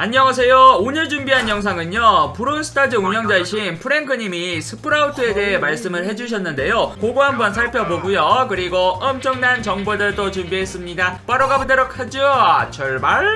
안녕하세요. 오늘 준비한 영상은요. 브론스타즈 운영자이신 프랭크님이 스프라우트에 대해 말씀을 해주셨는데요. 그거 한번 살펴보고요. 그리고 엄청난 정보들도 준비했습니다. 바로 가보도록 하죠. 출발!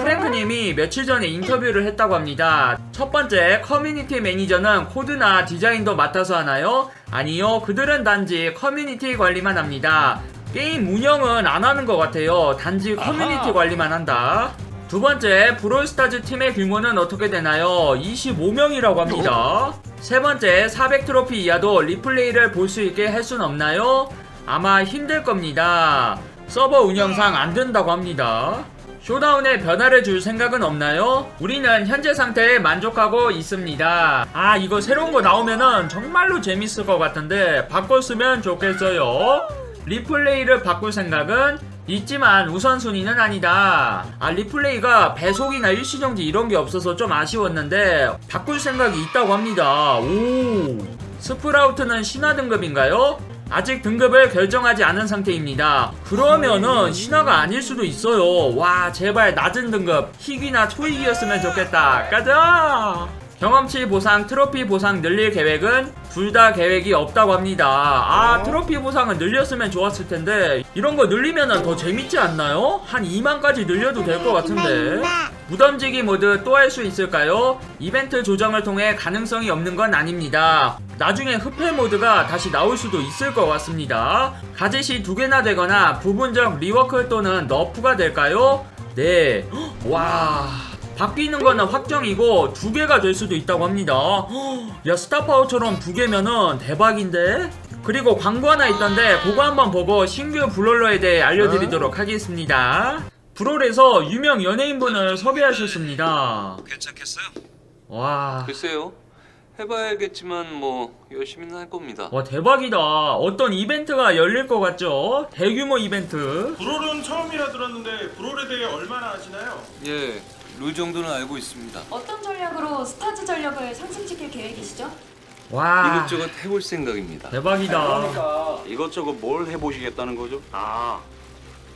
프랭크님이 며칠 전에 인터뷰를 했다고 합니다. 첫 번째, 커뮤니티 매니저는 코드나 디자인도 맡아서 하나요? 아니요. 그들은 단지 커뮤니티 관리만 합니다. 게임 운영은 안 하는 것 같아요. 단지 커뮤니티 아하. 관리만 한다. 두 번째, 브롤스타즈 팀의 규모는 어떻게 되나요? 25명이라고 합니다. 세 번째, 400 트로피 이하도 리플레이를 볼 수 있게 할 순 없나요? 아마 힘들 겁니다. 서버 운영상 안 된다고 합니다. 쇼다운에 변화를 줄 생각은 없나요? 우리는 현재 상태에 만족하고 있습니다. 아, 이거 새로운 거 나오면은 정말로 재밌을 것 같은데 바꿨으면 좋겠어요. 리플레이를 바꿀 생각은 있지만 우선순위는 아니다. 아, 리플레이가 배속이나 일시정지 이런 게 없어서 좀 아쉬웠는데 바꿀 생각이 있다고 합니다. 오. 스프라우트는 신화 등급인가요? 아직 등급을 결정하지 않은 상태입니다. 그러면은 신화가 아닐 수도 있어요. 와, 제발 낮은 등급 희귀나 초이기였으면 좋겠다. 가자! 경험치 보상, 트로피 보상 늘릴 계획은 둘 다 계획이 없다고 합니다. 아, 트로피 보상은 늘렸으면 좋았을 텐데 이런 거 늘리면은 더 재밌지 않나요? 한 2만까지 늘려도 될 것 같은데. 무덤지기 모드 또 할 수 있을까요? 이벤트 조정을 통해 가능성이 없는 건 아닙니다. 나중에 흡혈 모드가 다시 나올 수도 있을 것 같습니다. 가젯이 두 개나 되거나 부분적 리워크 또는 너프가 될까요? 네. 헉, 와. 바뀌는 거는 확정이고 두 개가 될 수도 있다고 합니다. 헉, 야 스타파워처럼 두 개면은 대박인데? 그리고 광고 하나 있던데 그거 한번 보고 신규 브롤러에 대해 알려드리도록 하겠습니다. 브롤에서 유명 연예인분을 섭외하셨습니다. 괜찮겠어요? 와, 글쎄요. 해봐야겠지만 뭐 열심히는 할 겁니다. 와 대박이다. 어떤 이벤트가 열릴 것 같죠? 대규모 이벤트. 브롤은 처음이라 들었는데 브롤에 대해 얼마나 아시나요? 예, 룰 정도는 알고 있습니다. 어떤 전략으로 스타즈 전력을 상승시킬 계획이시죠? 와, 이것저것 해볼 생각입니다. 대박이다. 그러니까 이것저것 뭘 해보시겠다는 거죠? 아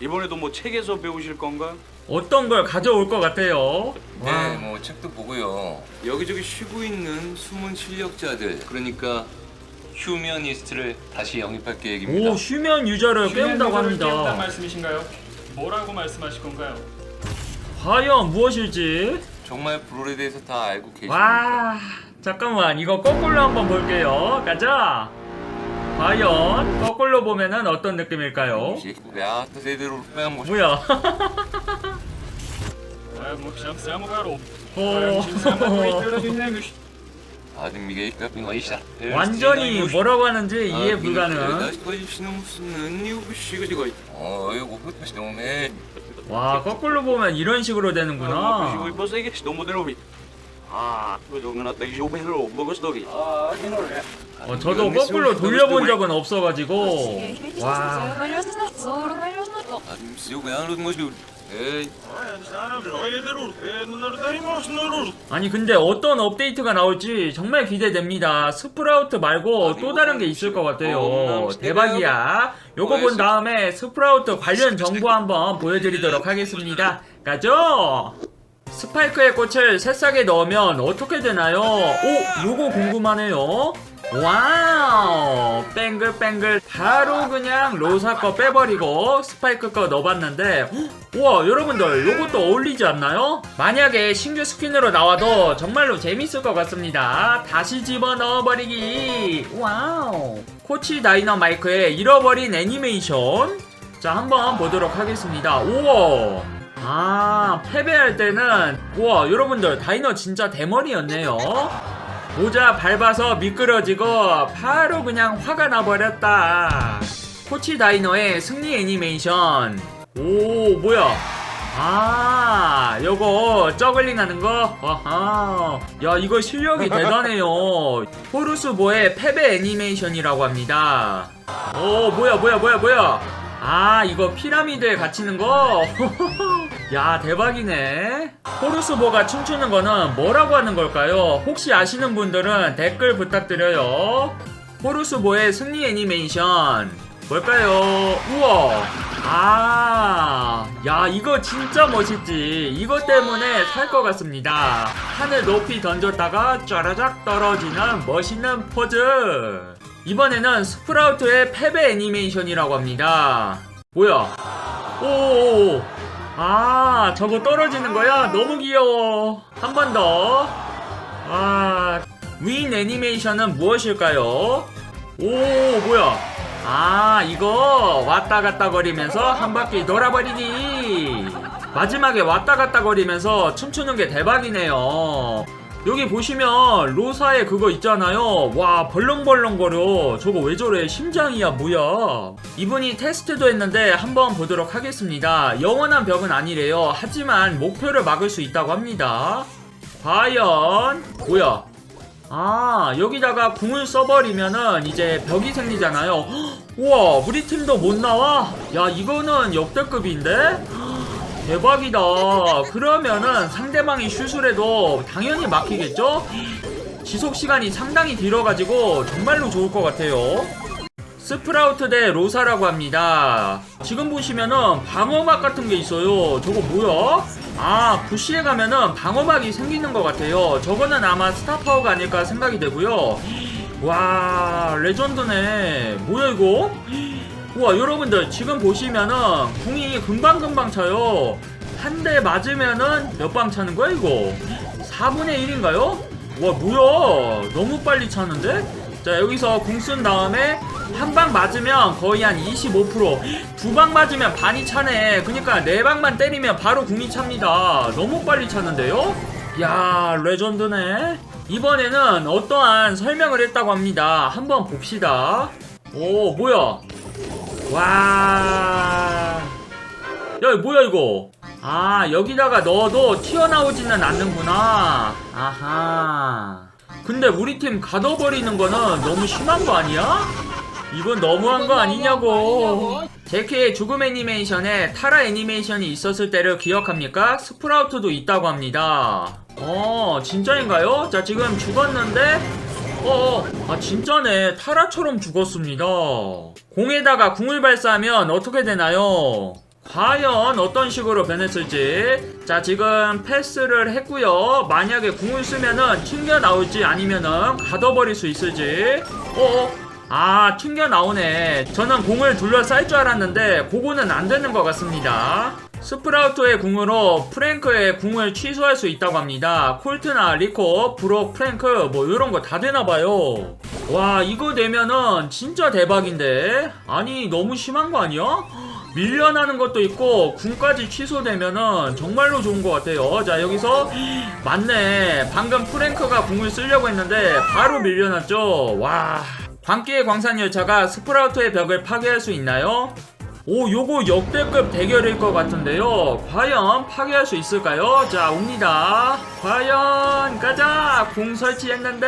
이번에도 뭐 책에서 배우실 건가? 어떤 걸 가져올 것 같아요? 네, 와. 뭐 책도 보고요. 여기저기 쉬고 있는 숨은 실력자들, 그러니까 휴머니스트를 다시 영입할 계획입니다. 오, 휴면 유저를 깨운다고 깨운다는 합니다. 말씀이신가요? 뭐라고 말씀하실 건가요? 과연 무엇일지? 정말 브롤에 대해서 다 알고 계십니까? 와, 잠깐만, 이거 거꾸로 한번 볼게요. 가자. 과연 거꾸로 보면은 어떤 느낌일까요? 야, 제대로 빼면 뭐 뭐야? 아, 뭐 오. 완전히 뭐라고 하는지 이해 불가능. 와, 거꾸로 보면 이런 식으로 되는구나. 아 나이 쇼베로 먹었더기. 아 어, 저도 거꾸로 돌려본 적은 없어가지고. 와. 에이, 아니 근데 어떤 업데이트가 나올지 정말 기대됩니다. 스프라우트 말고 또 다른 게 있을 것 같아요. 대박이야. 요거 본 다음에 스프라우트 관련 정보 한번 보여드리도록 하겠습니다. 가죠. 스파이크의 꽃을 새싹에 넣으면 어떻게 되나요? 오, 요거 궁금하네요. 와우, 뱅글뱅글 바로 그냥 로사 거 빼버리고 스파이크 거 넣어봤는데 헉, 우와 여러분들 요것도 어울리지 않나요? 만약에 신규 스킨으로 나와도 정말로 재밌을 것 같습니다. 다시 집어 넣어버리기. 와우! 코치 다이너마이크의 잃어버린 애니메이션. 자 한번 보도록 하겠습니다. 우와! 아 패배할 때는 우와 여러분들 다이너 진짜 대머리였네요 모자 밟아서 미끄러지고 바로 그냥 화가 나버렸다. 코치 다이너의 승리 애니메이션. 오 뭐야? 아 요거 저글링 하는 거? 아하 야 이거 실력이 대단해요 포르스보의 패배 애니메이션이라고 합니다 오 뭐야 뭐야 뭐야 뭐야 아 이거 피라미드에 갇히는 거? 야 대박이네 포르스보가 춤추는 거는 뭐라고 하는 걸까요? 혹시 아시는 분들은 댓글 부탁드려요 포르스보의 승리 애니메이션 뭘까요? 우와! 아, 야, 이거 진짜 멋있지. 이것 때문에 살 것 같습니다. 하늘 높이 던졌다가 쫘라작 떨어지는 멋있는 포즈. 이번에는 스프라우트의 패배 애니메이션이라고 합니다. 뭐야? 오, 아, 저거 떨어지는 거야? 너무 귀여워. 한 번 더. 아, 윈 애니메이션은 무엇일까요? 오, 뭐야? 아, 이거 왔다 갔다 거리면서 한 바퀴 돌아버리기. 마지막에 왔다 갔다 거리면서 춤추는 게 대박이네요. 여기 보시면 로사의 그거 있잖아요. 와, 벌렁벌렁거려. 저거 왜 저래? 심장이야, 뭐야? 이분이 테스트도 했는데 한번 보도록 하겠습니다. 영원한 벽은 아니래요. 하지만 목표를 막을 수 있다고 합니다. 과연 뭐야? 아 여기다가 궁을 써버리면은 이제 벽이 생기잖아요. 헉, 우와 우리 팀도 못 나와? 야 이거는 역대급인데? 대박이다. 그러면은 상대방이 슛을 해도 당연히 막히겠죠? 지속 시간이 상당히 길어가지고 정말로 좋을 것 같아요. 스프라우트 대 로사라고 합니다. 지금 보시면은 방어막 같은 게 있어요. 저거 뭐야? 아, 부시에 가면은 방어막이 생기는 것 같아요. 저거는 아마 스타파워가 아닐까 생각이 되고요. 와, 레전드네. 뭐야, 이거? 우와, 여러분들, 지금 보시면은 궁이 금방금방 차요. 한 대 맞으면은 몇 방 차는 거야, 이거? 4분의 1인가요? 와, 뭐야? 너무 빨리 차는데? 자, 여기서 궁 쓴 다음에 한 방 맞으면 거의 한 25%두 방 맞으면 반이 차네 그니까 네 방만 때리면 바로 궁이 찹니다 너무 빨리 차는데요? 야 레전드네 이번에는 어떠한 설명을 했다고 합니다 한번 봅시다 오 뭐야 와 야, 뭐야, 이거? 아, 여기다가 넣어도 튀어나오지는 않는구나. 아하. 근데 우리 팀 가둬버리는 거는 너무 심한 거 아니야? 이건 너무한 거 아니냐고. 제키의 죽음 애니메이션에 타라 애니메이션이 있었을 때를 기억합니까? 스프라우트도 있다고 합니다. 어, 진짜인가요? 자, 지금 죽었는데, 어, 어, 아, 진짜네. 타라처럼 죽었습니다. 공에다가 궁을 발사하면 어떻게 되나요? 과연 어떤 식으로 변했을지. 자, 지금 패스를 했고요. 만약에 궁을 쓰면은 튕겨 나올지 아니면은 가둬버릴 수 있을지. 어, 어. 아, 튕겨 나오네. 저는 공을 둘러쌀 줄 알았는데, 그거는 안 되는 것 같습니다. 스프라우트의 궁으로 프랭크의 궁을 취소할 수 있다고 합니다. 콜트나 리코, 브록, 프랭크, 뭐, 이런 거 다 되나봐요. 와, 이거 되면은 진짜 대박인데? 아니, 너무 심한 거 아니야? 밀려나는 것도 있고 궁까지 취소되면은 정말로 좋은 것 같아요. 자 여기서 맞네. 방금 프랭크가 궁을 쓰려고 했는데 바로 밀려났죠. 와. 광기의 광산 열차가 스프라우트의 벽을 파괴할 수 있나요? 오, 요거 역대급 대결일 것 같은데요. 과연 파괴할 수 있을까요? 자, 옵니다. 과연 가자. 궁 설치했는데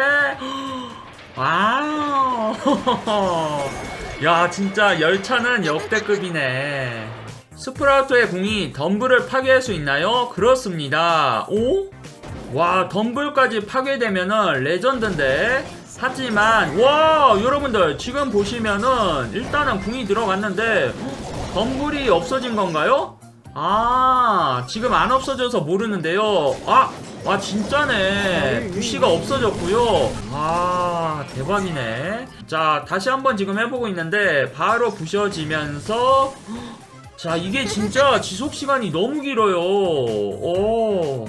와우. 야, 진짜 열차는 역대급이네. 스프라우트의 궁이 덤블을 파괴할 수 있나요? 그렇습니다. 오? 와, 덤블까지 파괴되면은 레전드인데. 하지만 와, 여러분들 지금 보시면은 일단은 궁이 들어갔는데 덤블이 없어진 건가요? 아, 지금 안 없어져서 모르는데요. 아, 와 진짜네. 부시가 없어졌고요. 아, 대박이네. 자, 다시 한번 지금 해보고 있는데 바로 부셔지면서 자, 이게 진짜 지속 시간이 너무 길어요. 오.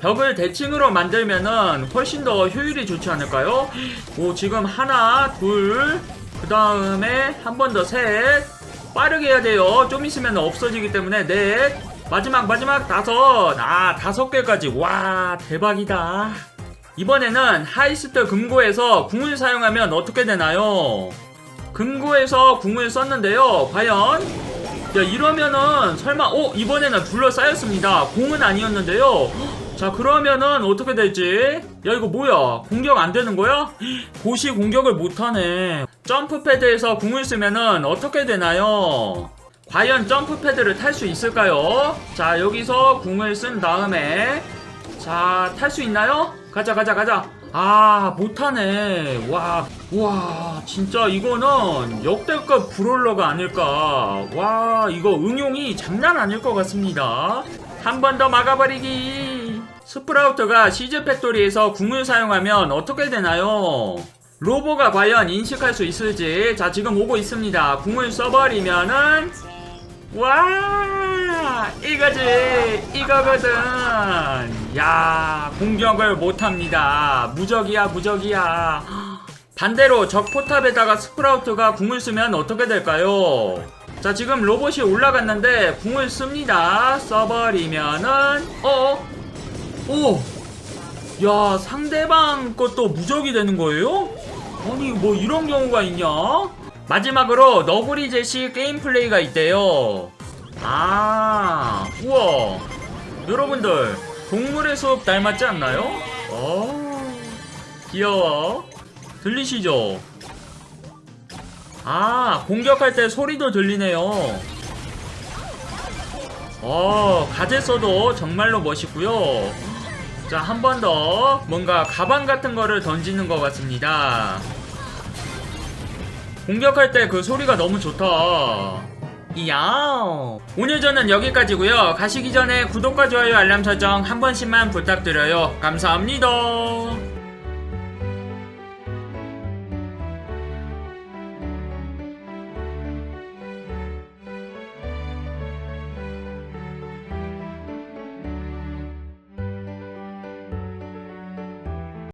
벽을 대칭으로 만들면은 훨씬 더 효율이 좋지 않을까요? 오, 지금 하나, 둘, 그 다음에 한 번 더 셋. 빠르게 해야 돼요. 좀 있으면 없어지기 때문에 넷. 마지막, 마지막 다섯. 아, 다섯 개까지. 와, 대박이다. 이번에는 하이스트 금고에서 궁을 사용하면 어떻게 되나요? 금고에서 궁을 썼는데요. 과연? 야, 이러면은 설마, 어, 이번에는 둘러싸였습니다. 공은 아니었는데요. 자, 그러면은 어떻게 될지? 야, 이거 뭐야? 공격 안 되는 거야? 보시 공격을 못하네. 점프 패드에서 궁을 쓰면은 어떻게 되나요? 과연 점프 패드를 탈 수 있을까요? 자, 여기서 궁을 쓴 다음에 자, 탈 수 있나요? 가자, 가자, 가자. 아 못하네 와, 와 진짜 이거는 역대급 브롤러가 아닐까 와 이거 응용이 장난 아닐 것 같습니다 한 번 더 막아버리기 스프라우트가 시즈 팩토리에서 궁을 사용하면 어떻게 되나요? 로보가 과연 인식할 수 있을지. 자 지금 오고 있습니다. 궁을 써버리면은 와 이거지 이거거든. 야 공격을 못합니다. 무적이야 무적이야. 반대로 적 포탑에다가 스프라우트가 궁을 쓰면 어떻게 될까요? 자 지금 로봇이 올라갔는데 궁을 씁니다. 써버리면은 어? 오! 야 상대방 것도 무적이 되는 거예요? 아니 뭐 이런 경우가 있냐? 마지막으로 너구리 제시 게임 플레이가 있대요. 아, 우와. 여러분들, 동물의 숲 닮았지 않나요? 어, 귀여워. 들리시죠? 아, 공격할 때 소리도 들리네요. 어, 가제 써도 정말로 멋있고요. 자, 한 번 더 뭔가 가방 같은 거를 던지는 것 같습니다. 공격할 때 그 소리가 너무 좋다. 이야. 오늘 저는 여기까지고요. 가시기 전에 구독과 좋아요, 알람 설정 한 번씩만 부탁드려요. 감사합니다.